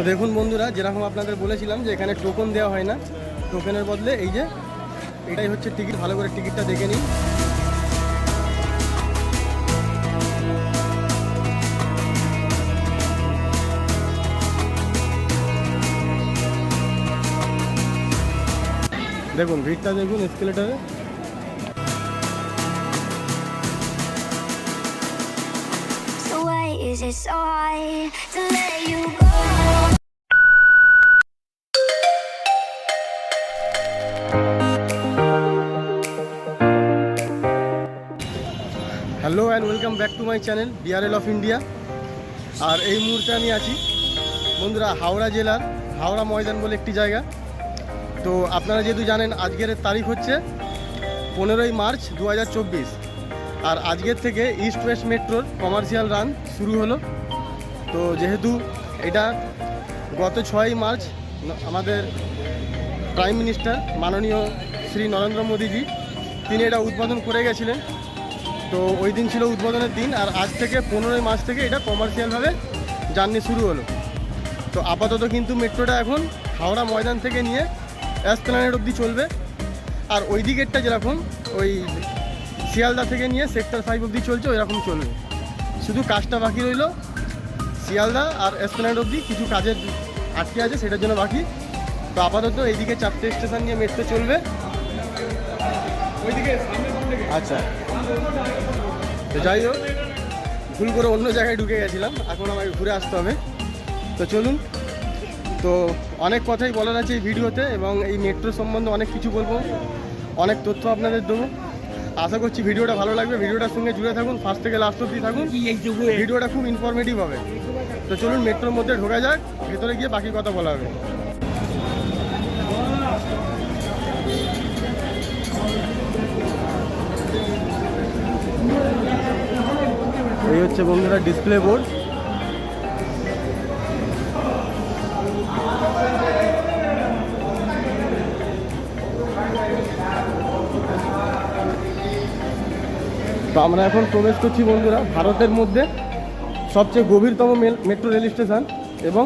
তো দেখুন বন্ধুরা, যেরকম আপনাদের বলেছিলাম যে এখানে টোকন দেওয়া হয় না টোকেনের বদলে এই যে এটাই হচ্ছে টিকিট ভালো করে টিকিটটা দেখে নিন। দেখুন ভিড়টা দেখুন এসকেলেটারে so hard to let you go? Hello and welcome back to my channel BRL of India আর এই মুহূর্তে আমি আছি বন্ধুরা হাওড়া জেলার, হাওড়া ময়দান বলে একটি জায়গা। তো আপনারা যেহেতু জানেন, আজকের তারিখ হচ্ছে পনেরোই মার্চ দু হাজার চব্বিশ। আর আজকের থেকে ইস্ট ওয়েস্ট মেট্রোর কমার্শিয়াল রান শুরু হলো। তো যেহেতু এটা গত ছয়ই মার্চ, আমাদের প্রাইম মিনিস্টার মাননীয় শ্রী নরেন্দ্র মোদীজি, তিনি এটা উদ্বোধন করে গেছিলেন। তো ওই দিন ছিল উদ্বোধনের দিন আর আজ থেকে পনেরোই মার্চ থেকে এটা কমার্শিয়ালভাবে জার্নি শুরু হলো। তো আপাতত কিন্তু মেট্রোটা এখন হাওড়া ময়দান থেকে নিয়ে অ্যাসপ্লানেড অবধি চলবে। আর ওই দিকেরটা যেরকম, ওই শিয়ালদা থেকে নিয়ে সেক্টর ফাইভ অবধি চলছে ওইরকম চলবে। শুধু কাজটা বাকি রইল শিয়ালদা আর এসপ্লানেড অবধি কিছু কাজের আটকে আছে সেটার জন্য বাকি। তো আপাতত এইদিকে চারটে স্টেশন নিয়ে মেট্রো চলবে। আচ্ছা। তো যাই হোক ভুল করে অন্য জায়গায় ঢুকে গেছিলাম এখন আমাকে ঘুরে আসতে হবে। তো চলুন তো অনেক কথাই বলার আছে এই ভিডিওতে এবং এই মেট্রো সম্বন্ধে অনেক কিছু বলব। অনেক তথ্য আপনাদের দেবো। আশা করছি ভিডিওটা ভালো লাগবে। ভিডিওটার সঙ্গে জুড়ে থাকুন ফার্স্ট থেকে লাস্ট অব্দি থাকুন। ভিডিওটা খুব ইনফরমেটিভ হবে। তো চলুন মেট্রোর মধ্যে ঢোকা যাক ভেতরে গিয়ে বাকি কথা বলা হবে। এই হচ্ছে বন্ধুরা ডিসপ্লে বোর্ড আমরা এখন প্রবেশ করছি, বন্ধুরা, ভারতের মধ্যে সবচেয়ে গভীরতম মেট্রো রেল স্টেশন এবং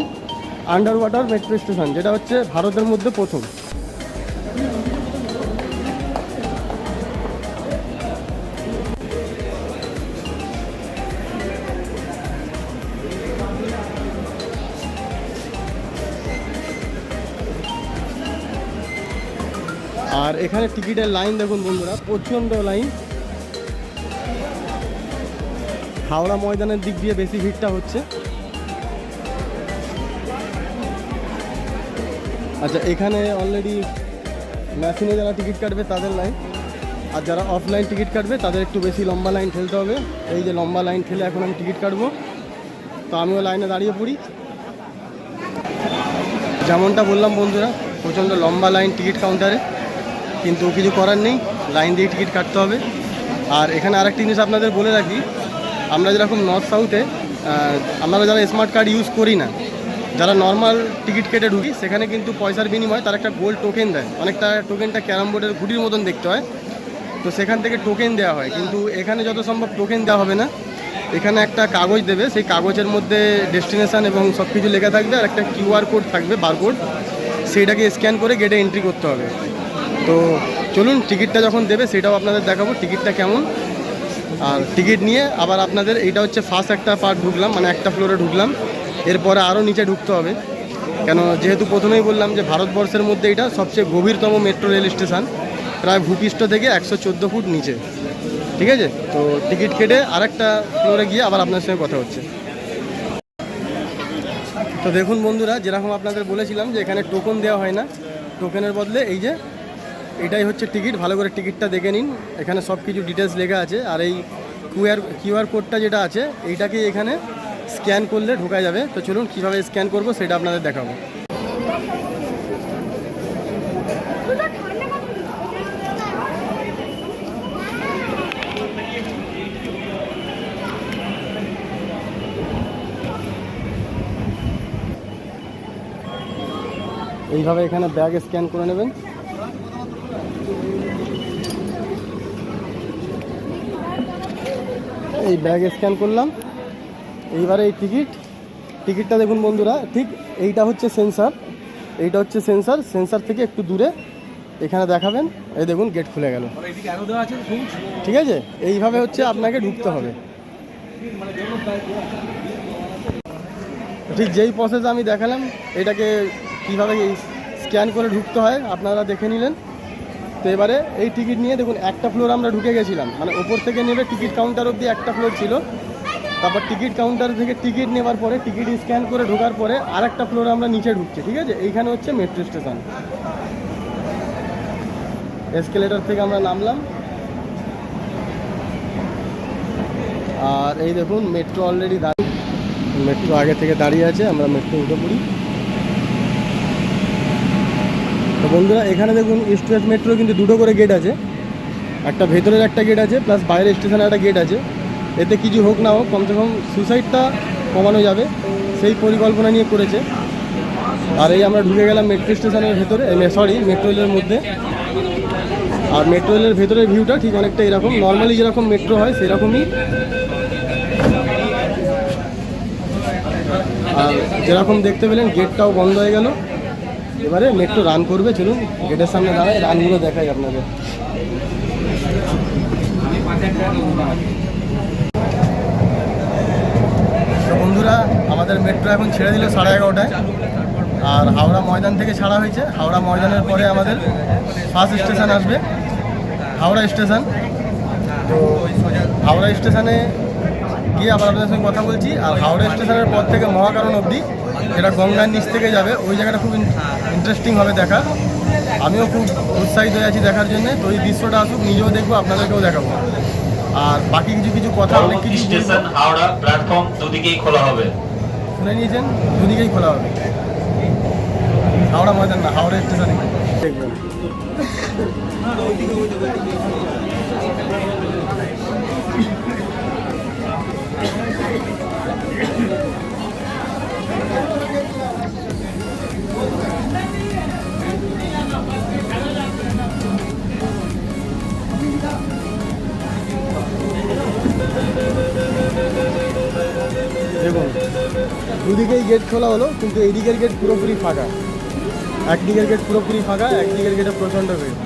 আন্ডার ওয়াটার মেট্রো স্টেশন, যেটা হচ্ছে ভারতের মধ্যে প্রথম। আর এখানে টিকিটের লাইন দেখুন, বন্ধুরা, প্রচণ্ড লাইন হাওড়া ময়দানের দিক দিয়ে বেশি ভিড়টা হচ্ছে। আচ্ছা এখানে অলরেডি মেশিনে যারা টিকিট কাটবে তাদের লাইন আর যারা অফলাইন টিকিট কাটবে, তাদের একটু বেশি লম্বা লাইন ঠেলতে হবে। এই যে লম্বা লাইন ঠেলে এখন আমি টিকিট কাটবো। তো আমিও লাইনে দাঁড়িয়ে পড়ি। যেমনটা বললাম বন্ধুরা, প্রচণ্ড লম্বা লাইন টিকিট কাউন্টারে কিন্তু কিছু করার নেই লাইন দিয়ে টিকিট কাটতে হবে। আর এখানে আরেকটি জিনিস আপনাদের বলে রাখি আমরা যেরকম নর্থ সাউথে আমরা যারা স্মার্ট কার্ড ইউজ করি না, যারা নর্মাল টিকিট কেটে ঢুকি, সেখানে কিন্তু পয়সার বিনিময়ে তার একটা গোল্ড টোকেন দেয়। অনেকটা টোকেনটা ক্যারাম বোর্ডের ঘুটির মতন দেখতে হয়। তো সেখান থেকে টোকেন দেওয়া হয়। কিন্তু এখানে যত সম্ভব টোকেন দেওয়া হবে না। এখানে একটা কাগজ দেবে। সেই কাগজের মধ্যে ডেস্টিনেশন এবং সব কিছু লেখা থাকবে আর একটা কিউআর কোড থাকবে বারকোড সেইটাকে স্ক্যান করে গেটে এন্ট্রি করতে হবে। তো চলুন টিকিটটা যখন দেবে, সেটাও আপনাদের দেখাবো। টিকিটটা কেমন? আর টিকিট নিয়ে আবার আপনাদের এইটা হচ্ছে ফার্স্ট একটা পার্ট ঢুকলাম মানে একটা ফ্লোরে ঢুকলাম। এরপরে আরও নিচে ঢুকতে হবে। কেন, যেহেতু প্রথমেই বললাম যে ভারতবর্ষের মধ্যে এটা সবচেয়ে গভীরতম মেট্রো রেল স্টেশন প্রায় ভূপৃষ্ঠ থেকে একশো চোদ্দ ফুট নিচে। ঠিক আছে? তো টিকিট কেটে আরেকটা ফ্লোরে গিয়ে আবার আপনার সঙ্গে কথা হচ্ছে। তো দেখুন বন্ধুরা, যেরকম আপনাদের বলেছিলাম যে এখানে টোকন দেওয়া হয় না টোকেনের বদলে এই যে এটাই হচ্ছে টিকিট, ভালো করে টিকিটটা দেখে নিন। এখানে সব কিছু ডিটেলস লেখা আছে। আর এই কিউআর কিউআর কোডটা যেটা আছে, এইটাকে এখানে স্ক্যান করলে ঢোকা যাবে। তো চলুন কীভাবে স্ক্যান করব সেটা আপনাদের দেখাবো। এইভাবে এখানে ব্যাগ স্ক্যান করে নেবেন। এই ব্যাগ স্ক্যান করলাম। এইবারে এই টিকিট টিকিটটা দেখুন বন্ধুরা ঠিক এইটা হচ্ছে সেন্সার এইটা হচ্ছে সেন্সার সেন্সার থেকে একটু দূরে এখানে দেখাবেন। এই দেখুন গেট খুলে গেল। ঠিক আছে? এইভাবে হচ্ছে আপনাকে ঢুকতে হবে। ঠিক যেই প্রসেস আমি দেখালাম এটাকে কীভাবে স্ক্যান করে ঢুকতে হয় আপনারা দেখে নিলেন। তো এবারে এই টিকিট নিয়ে দেখুন, একটা ফ্লোর আমরা ঢুকে গেছিলাম। মানে ওপর থেকে নেবে টিকিট কাউন্টার অবধি একটা ফ্লোর ছিল। তারপর টিকিট কাউন্টার থেকে টিকিট নেওয়ার পরে, টিকিট স্ক্যান করে ঢোকার পরে আরেকটা ফ্লোরে আমরা নিচে ঢুকছি, ঠিক আছে? এইখানে হচ্ছে মেট্রো স্টেশন এসকেলেটর থেকে আমরা নামলাম। আর এই দেখুন মেট্রো অলরেডি দাঁড়িয়ে মেট্রো আগে থেকে দাঁড়িয়ে আছে, আমরা মেট্রো উঠে পড়ি তো বন্ধুরা, এখানে দেখুন ওয়েস্ট মেট্রো কিন্তু দুটো করে গেট আছে। একটা ভেতরের একটা গেট আছে প্লাস বাইরের স্টেশনে একটা গেট আছে। এতে কিছু হোক না হোক, কমসে কম সুসাইডটা কমানো যাবে। সেই পরিকল্পনা নিয়ে করেছে। আর এই আমরা ঢুকে গেলাম মেট্রো স্টেশনের ভেতরে সরি মেট্রো রেলের মধ্যে। আর মেট্রো রেলের ভেতরের ভিউটা ঠিক অনেকটা এরকম। নর্মালি যেরকম মেট্রো হয়, সেরকমই। আর যেরকম দেখতে পেলেন গেটটাও বন্ধ হয়ে গেল। এবারে মেট্রো রান করবে, চলুন, গেটের সামনে দাঁড়ায় রানগুলো দেখাই আপনাদের। বন্ধুরা, আমাদের মেট্রো এখন ছেড়ে দিল সাড়ে এগারোটায়। আর হাওড়া ময়দান থেকে ছাড়া হয়েছে। হাওড়া ময়দানের পরে আমাদের ফার্স্ট স্টেশন আসবে, হাওড়া স্টেশন তো হাওড়া স্টেশনে গিয়ে আবার আপনাদের সঙ্গে কথা বলছি। আর হাওড়া স্টেশনের পর থেকে মহাকারণ অবধি এটা গঙ্গার নিচ থেকে যাবে। ওই জায়গাটা খুব ইন্টারেস্টিং হবে দেখা। আমিও খুব উৎসাহিত হয়ে আছি দেখার জন্য। তো এই দৃশ্যটা আসুক নিজেও দেখব আপনাদেরকেও দেখাবো। আর বাকি কিছু কিছু কথা অনেক কিছু। স্টেশন হাওড়া প্ল্যাটফর্ম দুদিকেই খোলা হবে। শুনে নিয়েছেন? দুদিকেই খোলা হবে। হাওড়া ময়দান না হাওড়া স্টেশনে। দেখবেন দেখুন, দুদিকেই গেট খোলা হলো, কিন্তু এইদিকের গেট পুরোপুরি ফাঁকা। একদিকের গেট পুরোপুরি ফাঁকা, একদিকের গেটে প্রচণ্ড ভিড়।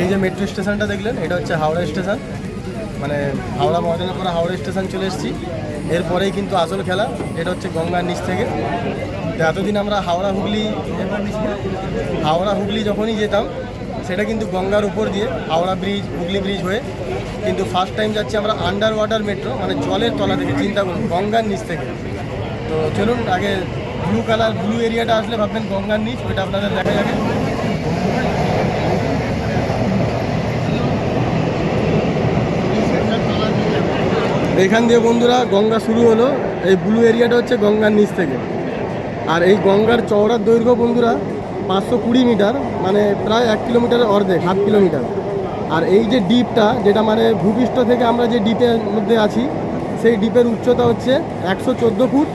এই যে মেট্রো স্টেশনটা দেখলেন, এটা হচ্ছে হাওড়া স্টেশন মানে হাওড়া ময়দানের পরে হাওড়া স্টেশন চলে এসেছি। এরপরেই কিন্তু আসল খেলা, এটা হচ্ছে গঙ্গার নিচ থেকে। এতদিন আমরা হাওড়া হুগলি হাওড়া হুগলি যখনই যেতাম, সেটা কিন্তু গঙ্গার উপর দিয়ে, হাওড়া ব্রিজ, হুগলি ব্রিজ হয়ে কিন্তু ফার্স্ট টাইম যাচ্ছি আমরা আন্ডার ওয়াটার মেট্রো মানে জলের তলা থেকে, চিন্তা করুন, গঙ্গার নিচ থেকে। তো চলুন, আগে ব্লু কালার ব্লু এরিয়াটা আসলে ভাববেন গঙ্গার নিচ, ওইটা আপনাদের দেখা যাবে। এইখান দিয়ে বন্ধুরা গঙ্গা শুরু হলো। এই ব্লু এরিয়াটা হচ্ছে গঙ্গার নিচ থেকে। আর এই গঙ্গার চওড়ার দৈর্ঘ্য বন্ধুরা পাঁচশো কুড়ি মিটার মানে প্রায় এক কিলোমিটারের অর্ধেক, হাফ কিলোমিটার। আর এই যে ডিপটা যেটা মানে ভূপৃষ্ঠ থেকে আমরা যে ডিপের মধ্যে আছি, সেই ডিপের উচ্চতা হচ্ছে একশো চোদ্দ ফুট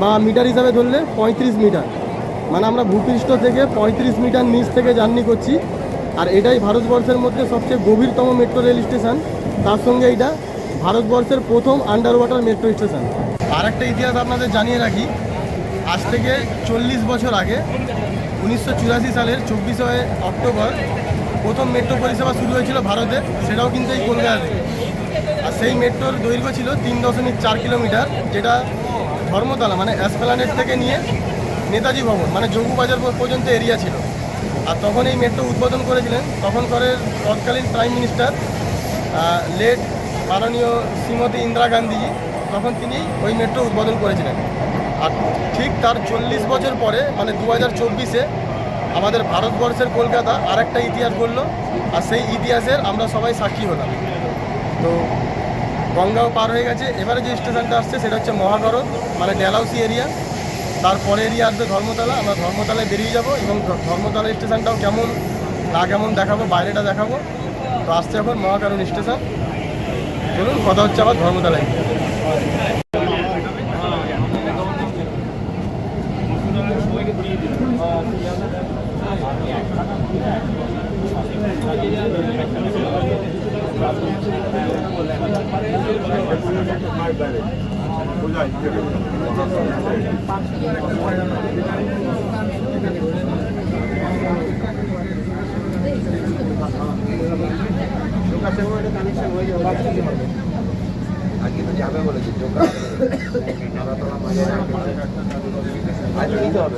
বা মিটার হিসাবে ধরলে পঁয়ত্রিশ মিটার। মানে আমরা ভূপৃষ্ঠ থেকে পঁয়ত্রিশ মিটার নিচ থেকে জার্নি করছি। আর এটাই ভারতবর্ষের মধ্যে সবচেয়ে গভীরতম মেট্রো রেল স্টেশন তার সঙ্গে এইটা ভারতবর্ষের প্রথম আন্ডার ওয়াটার মেট্রো স্টেশন আর একটা ইতিহাস আপনাদের জানিয়ে রাখি, আজ থেকে চল্লিশ বছর আগে, উনিশশো চুরাশি সালের চব্বিশে অক্টোবর প্রথম মেট্রো পরিষেবা শুরু হয়েছিল ভারতে, সেটাও কিন্তু এই কলকাতা থেকে আর সেই মেট্রোর দৈর্ঘ্য ছিল তিন দশমিক চার কিলোমিটার, যেটা ধর্মতলা মানে অ্যাসপ্লানেট থেকে নিয়ে নেতাজি ভবন মানে যোগুবাজার পর্যন্ত এরিয়া ছিল। আর তখন এই মেট্রো উদ্বোধন করেছিলেন তখনকারের তৎকালীন প্রাইম মিনিস্টার লেট মাননীয় শ্রীমতী ইন্দিরা গান্ধীজি তখন তিনি ওই মেট্রো উদ্বোধন করেছিলেন। আর ঠিক তার চল্লিশ বছর পরে মানে দু হাজার চব্বিশে, আমাদের ভারতবর্ষের কলকাতা আরেকটা ইতিহাস বলল আর সেই ইতিহাসের আমরা সবাই সাক্ষী হলাম। তো গঙ্গাও পার হয়ে গেছে। এবারে যে স্টেশনটা আসছে, সেটা হচ্ছে মহাকরণ মানে ডেলাউসি এরিয়া। তারপরে এরিয়া আসবে ধর্মতলা, আমরা ধর্মতলায় বেরিয়ে যাব এবং ধর্মতলা স্টেশনটাও কেমন, না কেমন দেখাবো, বাইরেটা দেখাবো। তো আসছে এখন মহাকারণ স্টেশন। চলুন কথা হচ্ছে আবার ধর্মতলায়। আজকে তো যাবে বলেছে টোকা নড়াতলা মাঝে আজকে নিতে হবে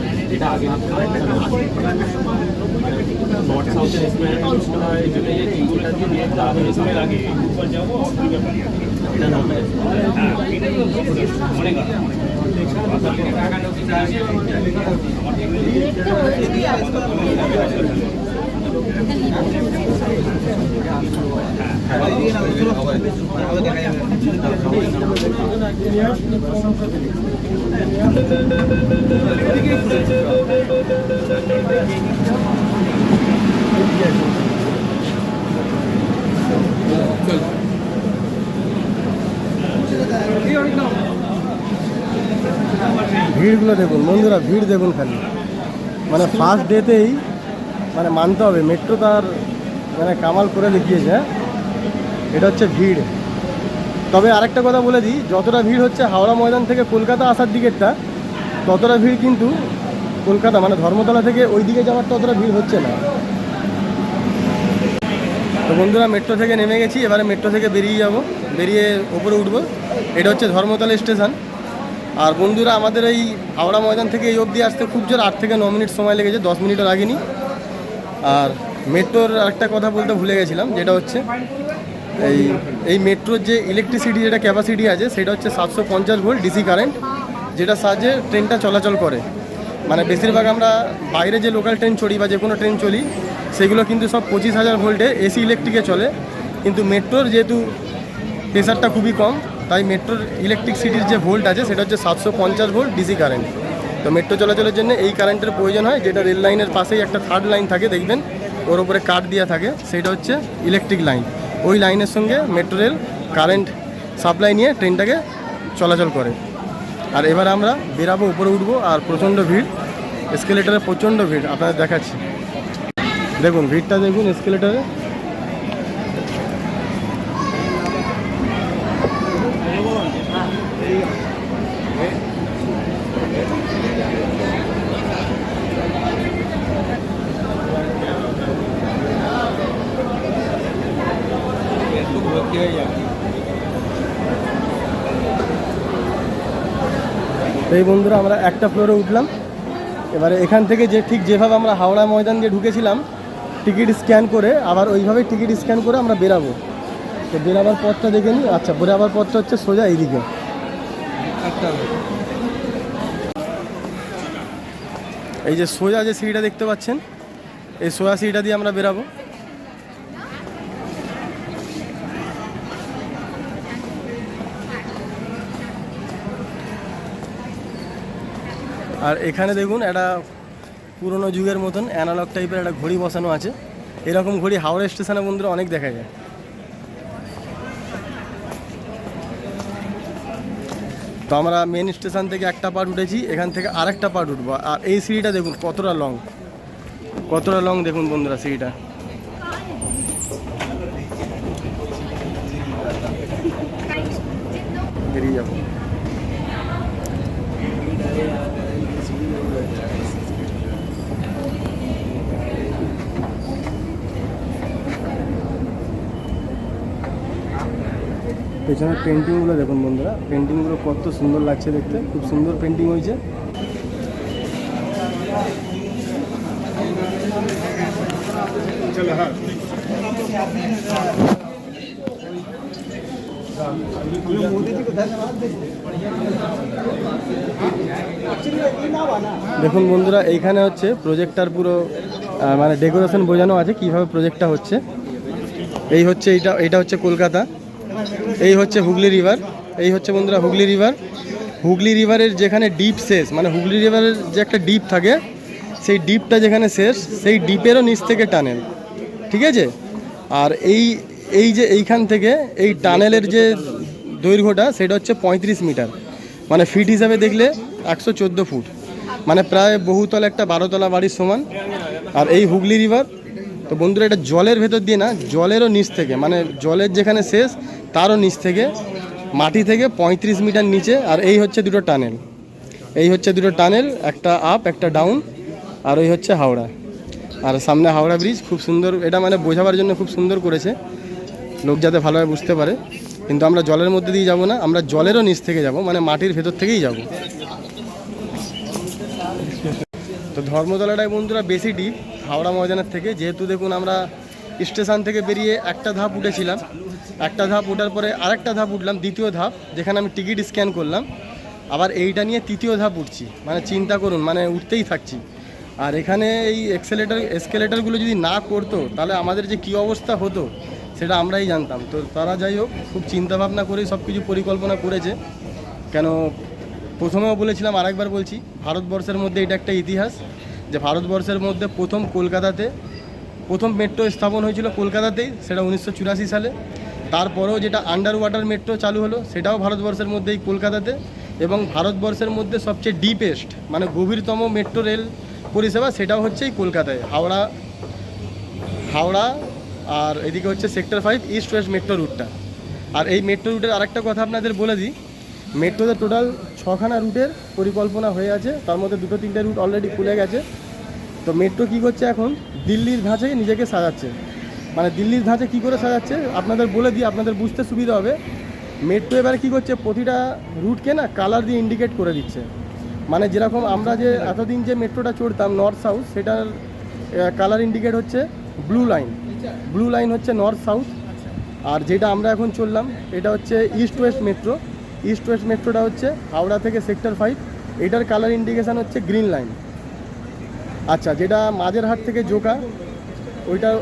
যেটা আগে নর্থ সাউথের এক্সপেরিয়েন্স মনে হয় এই জন্য এই চিঙ্গুলটা দিয়ে দিয়ে তার এক্সপের আগে এটা নর্মাল অনেক অনেক ভিড়গুলো দেখুন বন্ধুরা ভিড় দেখুন খালি। মানে ফার্স্ট ডেতেই মানে মানতে হবে। মেট্রো তার মানে কামাল করে দেখিয়েছে। এটা হচ্ছে ভিড়। তবে আরেকটা কথা বলে দিই, যতটা ভিড় হচ্ছে হাওড়া ময়দান থেকে কলকাতা আসার দিকেরটা, ততটা ভিড় কিন্তু কলকাতা মানে ধর্মতলা থেকে ওই দিকে যাওয়ার ততটা ভিড় হচ্ছে না। তো বন্ধুরা মেট্রো থেকে নেমে গেছি, এবারে মেট্রো থেকে বেরিয়ে যাব। বেরিয়ে ওপরে উঠবো। এটা হচ্ছে ধর্মতলা স্টেশন আর বন্ধুরা, আমাদের এই হাওড়া ময়দান থেকে এই অবধি আসতে খুব জোর আট থেকে ন মিনিট সময় লেগেছে, দশ মিনিটও লাগেনি আর মেট্রোর আরেকটা কথা বলতে ভুলে গেছিলাম, যেটা হচ্ছে এই এই মেট্রোর যে ইলেকট্রিসিটি যেটা ক্যাপাসিটি আছে, সেটা হচ্ছে সাতশো পঞ্চাশ ভোল্ট ডিসি কারেন্ট যেটা সাহায্যে ট্রেনটা চলাচল করে। মানে বেশিরভাগ আমরা বাইরে যে লোকাল ট্রেন চড়ি বা যে কোনো ট্রেন চলি, সেগুলো কিন্তু সব পঁচিশ হাজার ভোল্টে এসি ইলেকট্রিকে চলে। কিন্তু মেট্রোর যেহেতু প্রেশারটা খুবই কম, তাই মেট্রোর ইলেকট্রিক সিটির যে ভোল্ট আছে, সেটা হচ্ছে সাতশো পঞ্চাশ ভোল্ট ডিসি কারেন্ট তো মেট্রো চলাচলের জন্য এই কারেন্টের প্রয়োজন হয়, যেটা রেল লাইনের পাশেই একটা থার্ড লাইন থাকে, দেখবেন। ওর উপরে কাঠ দেওয়া থাকে সেটা হচ্ছে ইলেকট্রিক লাইন ওই লাইনের সঙ্গে মেট্রো রেল কারেন্ট সাপ্লাই নিয়ে ট্রেনটাকে চলাচল করে। আর এবার আমরা বেরাবো উপরে উঠবো, আর প্রচণ্ড ভিড় এসকেলেটারে প্রচণ্ড ভিড়, আপনাদের দেখাচ্ছি। দেখুন, ভিড়টা দেখুন এসকেলেটারে এই বন্ধুরা আমরা একটা ফ্লোরে উঠলাম। এবারে এখান থেকে যে ঠিক যেভাবে আমরা হাওড়া ময়দান দিয়ে ঢুকেছিলাম, টিকিট স্ক্যান করে আবার ওইভাবে টিকিট স্ক্যান করে আমরা বেরাবো। তো বেরাবার পথটা দেখে নিই। আচ্ছা বেরাবার পথটা হচ্ছে সোজা এইদিকে। এই যে সোজা যে সিঁড়িটা দেখতে পাচ্ছেন, এই সোজা সিঁড়িটা দিয়ে আমরা বেরাবো। আর এখানে দেখুন একটা পুরনো যুগের মতন অ্যানালগ টাইপের একটা ঘড়ি বসানো আছে। এরকম ঘড়ি হাওড়া স্টেশনে বন্ধুরা অনেক দেখা যায়। তো আমরা মেন স্টেশন থেকে একটা পার্ট উঠেছি, এখান থেকে আরেকটা পার্ট উঠবো। আর এই সিঁড়িটা দেখুন কতটা লং কতটা লং দেখুন বন্ধুরা সিঁড়িটা। বেরিয়ে যাব। পেছনের পেন্টিংগুলো দেখুন বন্ধুরা। পেন্টিংগুলো কত সুন্দর লাগছে দেখতে। খুব সুন্দর পেন্টিং হয়েছে। দেখুন বন্ধুরা, এইখানে হচ্ছে প্রজেক্টার পুরো মানে ডেকোরেশন বোঝানো আছে কীভাবে প্রজেক্টটা হচ্ছে। এই হচ্ছে, এইটা এটা হচ্ছে কলকাতা। এই হচ্ছে হুগলি রিভার, এই হচ্ছে বন্ধুরা হুগলি রিভার। হুগলি রিভারের যেখানে ডিপ শেষ মানে হুগলি রিভারের যে একটা ডিপ থাকে, সেই ডিপটা যেখানে শেষ, সেই ডিপেরও নিচ থেকে টানেল, ঠিক আছে? আর এই এই যে এইখান থেকে, এই টানেলের যে দৈর্ঘ্যটা, সেটা হচ্ছে পঁয়ত্রিশ মিটার। মানে ফিট হিসাবে দেখলে একশো চোদ্দ ফুট। মানে প্রায় বহুতল একটা বারোতলা বাড়ির সমান। আর এই হুগলি রিভার, তো বন্ধুরা এটা জলের ভেতর দিয়ে না, জলেরও নিচ থেকে মানে জলের যেখানে শেষ তারও নিচ থেকে, মাটি থেকে পঁয়ত্রিশ মিটার নিচে, আর এই হচ্ছে দুটো টানেল। এই হচ্ছে দুটো টানেল, একটা আপ একটা ডাউন আর ওই হচ্ছে হাওড়া। আর সামনে হাওড়া ব্রিজ খুব সুন্দর, এটা মানে বোঝাবার জন্য খুব সুন্দর করেছে। লোক যাতে ভালোভাবে বুঝতে পারে। কিন্তু আমরা জলের মধ্যে দিয়ে যাব না, আমরা জলেরও নিচ থেকে যাব মানে মাটির ভেতর থেকেই যাব। তো ধর্মতলাটায় বন্ধুরা বেশি ডিপ হাওড়া ময়দানের থেকে। যেহেতু দেখুন আমরা স্টেশন থেকে বেরিয়ে একটা ধাপ উঠেছিলাম। একটা ধাপ ওঠার পরে আরেকটা ধাপ উঠলাম, দ্বিতীয় ধাপ, যেখানে আমি টিকিট স্ক্যান করলাম। আবার এইটা নিয়ে তৃতীয় ধাপ উঠছি। মানে চিন্তা করুন মানে উঠতেই থাকছি। আর এখানে এই এক্সেলেটার এসকেলেটারগুলো যদি না করতো, তাহলে আমাদের যে কী অবস্থা হতো, সেটা আমরাই জানতাম। তো তারা যাই হোক, খুব চিন্তা ভাবনা করেই সব কিছু পরিকল্পনা করেছে। কেন, প্রথমেও বলেছিলাম, আরেকবার বলছি, ভারতবর্ষের মধ্যে এটা একটা ইতিহাস, যে ভারতবর্ষের মধ্যে প্রথম কলকাতাতে প্রথম মেট্রো স্থাপন হয়েছিল কলকাতাতেই, সেটা উনিশশো চুরাশি সালে। তারপরেও যেটা আন্ডার ওয়াটার মেট্রো চালু হলো, সেটাও ভারতবর্ষের মধ্যেই কলকাতাতে। এবং ভারতবর্ষের মধ্যে সবচেয়ে ডিপেস্ট মানে গভীরতম মেট্রো রেল পরিষেবা সেটাও হচ্ছে এই কলকাতায়। হাওড়া হাওড়া আর এদিকে হচ্ছে sector five east west metro রুটটা আর এই মেট্রো রুটের আরেকটা কথা আপনাদের বলে দিই মেট্রোতে টোটাল ছখানা রুটের পরিকল্পনা হয়ে আছে। তার মধ্যে দুটো তিনটে রুট অলরেডি খুলে গেছে। তো মেট্রো কী করছে এখন? দিল্লির ধাঁচে নিজেকে সাজাচ্ছে। মানে দিল্লির ধাঁচে কী করে সাজাচ্ছে? আপনাদের বলে দিই, আপনাদের বুঝতে সুবিধা হবে। মেট্রো এবারে কী করছে? প্রতিটা রুটকে না কালার দিয়ে ইন্ডিকেট করে দিচ্ছে। মানে যেরকম আমরা যে এতদিন যে মেট্রোটা চড়তাম নর্থ সাউথ সেটার কালার ইন্ডিকেট হচ্ছে ব্লু লাইন ব্লু লাইন হচ্ছে নর্থ সাউথ আর যেটা আমরা এখন চললাম, এটা হচ্ছে east west metro east west মেট্রোটা হচ্ছে হাওড়া থেকে সেক্টর ফাইভ এটার কালার ইন্ডিকেশান হচ্ছে গ্রিন লাইন আচ্ছা যেটা মাঝের হাট থেকে জোকা ওইটার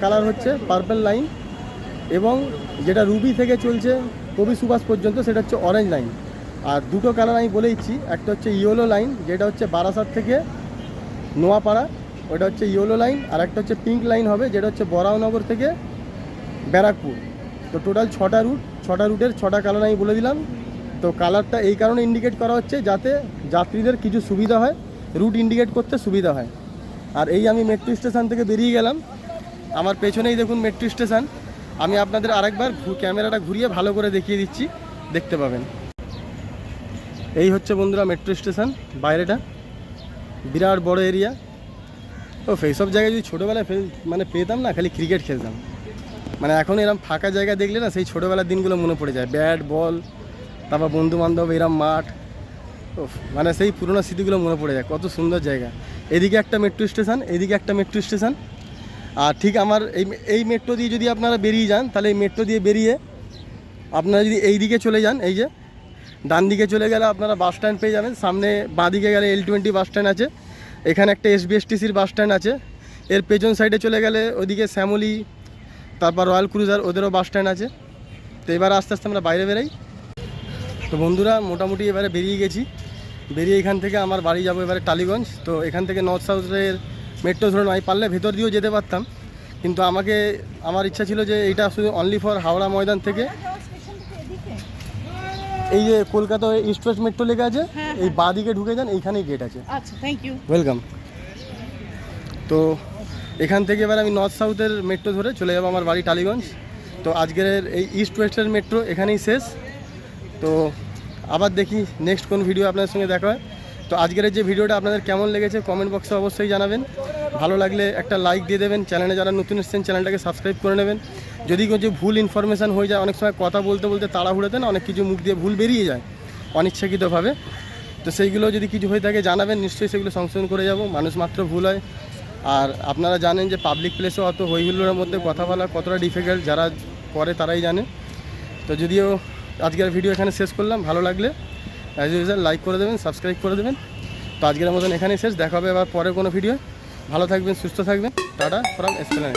কালার হচ্ছে পার্পল লাইন এবং যেটা রুবি থেকে চলছে, কবি সুভাষ পর্যন্ত, সেটা হচ্ছে অরেঞ্জ লাইন আর দুটো কালার আমি বলে দিচ্ছি, একটা হচ্ছে ইয়েলো লাইন যেটা হচ্ছে বারাসাত থেকে নোয়াপাড়া ওটা হচ্ছে ইয়েলো লাইন আর একটা হচ্ছে পিঙ্ক লাইন হবে, যেটা হচ্ছে বরাওনগর থেকে ব্যারাকপুর। তো টোটাল ছটা রুট ছটা রুটের ছটা কালার আমি বলে দিলাম। তো কালারটা এই কারণে ইন্ডিকেট করা হচ্ছে যাতে যাত্রীদের কিছু সুবিধা হয়। রুট ইন্ডিকেট করতে সুবিধা হয়। আর এই আমি মেট্রো স্টেশন থেকে বেরিয়ে গেলাম। আমার পেছনেই দেখুন মেট্রো স্টেশন। আমি আপনাদের আরেকবার ক্যামেরাটা ঘুরিয়ে ভালো করে দেখিয়ে দিচ্ছি। দেখতে পাবেন। এই হচ্ছে বন্ধুরা মেট্রো স্টেশন, বাইরেটা। বিরাট বড় এরিয়া। ও সব জায়গায় যদি ছোটোবেলায় মানে পেতাম না, খালি ক্রিকেট খেলতাম। মানে এখন এরকম ফাঁকা জায়গা দেখলে না, সেই ছোটোবেলার দিনগুলো মনে পড়ে যায়। ব্যাট, বল, তারপর বন্ধু বান্ধব এরম মাঠ। মানে সেই পুরোনো স্মৃতিগুলো মনে পড়ে যায়। কত সুন্দর জায়গা। এদিকে একটা মেট্রো স্টেশন এদিকে একটা মেট্রো স্টেশন আর ঠিক আমার এই এই মেট্রো দিয়ে যদি আপনারা বেরিয়ে যান, তাহলে এই মেট্রো দিয়ে বেরিয়ে আপনারা যদি এই দিকে চলে যান, এই যে, ডান দিকে চলে গেলে আপনারা বাস স্ট্যান্ড পেয়ে যাবেন। সামনে বাঁ দিকে গেলে এল টোয়েন্টি বাস স্ট্যান্ড আছে। এখানে একটা এসবিএসটিসির বাস স্ট্যান্ড আছে। এর পেছন সাইডে চলে গেলে ওদিকে শ্যামলি, তারপর রয়্যাল ক্রুজার ওদেরও বাস স্ট্যান্ড আছে। তো এবার আস্তে আস্তে আমরা বাইরে বেরাই। তো বন্ধুরা, মোটামুটি এবারে বেরিয়ে গেছি। বেরিয়ে এখান থেকে আমার বাড়ি যাব এবারে টালিগঞ্জ। তো এখান থেকে নর্থ সাউথের মেট্রো ধরে নয় পারলে ভেতর দিয়েও যেতে পারতাম। কিন্তু আমাকে আমার ইচ্ছা ছিল যে এটা শুধু অনলি ফর হাওড়া ময়দান থেকে। এই যে কলকাতা ইস্ট ওয়েস্ট মেট্রো লেগে আছে এই বাঁ দিকে ঢুকে যান এইখানেই গেট আছে। আচ্ছা থ্যাংক ইউ ওয়েলকাম তো এখান থেকে এবার আমি নর্থ সাউথের মেট্রো ধরে চলে যাব আমার বাড়ি টালিগঞ্জ। তো আজকের এই ইস্ট ওয়েস্টের মেট্রো এখানেই শেষ। তো আবার দেখি নেক্সট কোন ভিডিও আপনাদের সঙ্গে দেখা হয়। তো আজকের যে ভিডিওটা আপনাদের কেমন লেগেছে কমেন্ট বক্সে অবশ্যই জানাবেন। ভালো লাগলে একটা লাইক দিয়ে দেবেন। চ্যানেলে যারা নতুন এসছেন চ্যানেলটাকে সাবস্ক্রাইব করে নেবেন। যদি কিছু ভুল ইনফরমেশান হয়ে যায়, অনেক সময় কথা বলতে বলতে তাড়াহুড়োতে না অনেক কিছু মুখ দিয়ে ভুল বেরিয়ে যায়, অনিচ্ছাকৃতভাবে। তো সেইগুলো যদি কিছু হয়ে থাকে, জানাবেন। নিশ্চয়ই সেগুলো সংশোধন করে যাব। মানুষ মাত্র ভুল হয়। আর আপনারা জানেন যে পাবলিক প্লেসে অত হইহুল্লোড়ের মধ্যে কথা বলা কতটা ডিফিকাল্ট যারা করে তারাই জানে। তো যদিও আজকের ভিডিও এখানে শেষ করলাম। ভালো লাগলে অ্যাজ ইউজার লাইক করে দেবেন সাবস্ক্রাইব করে দেবেন। তো আজকের মতন এখানেই শেষ। দেখা হবে আবার পরে কোনো ভিডিও ভালো থাকবেন, সুস্থ থাকবেন। Tata from এসপ্লেনেট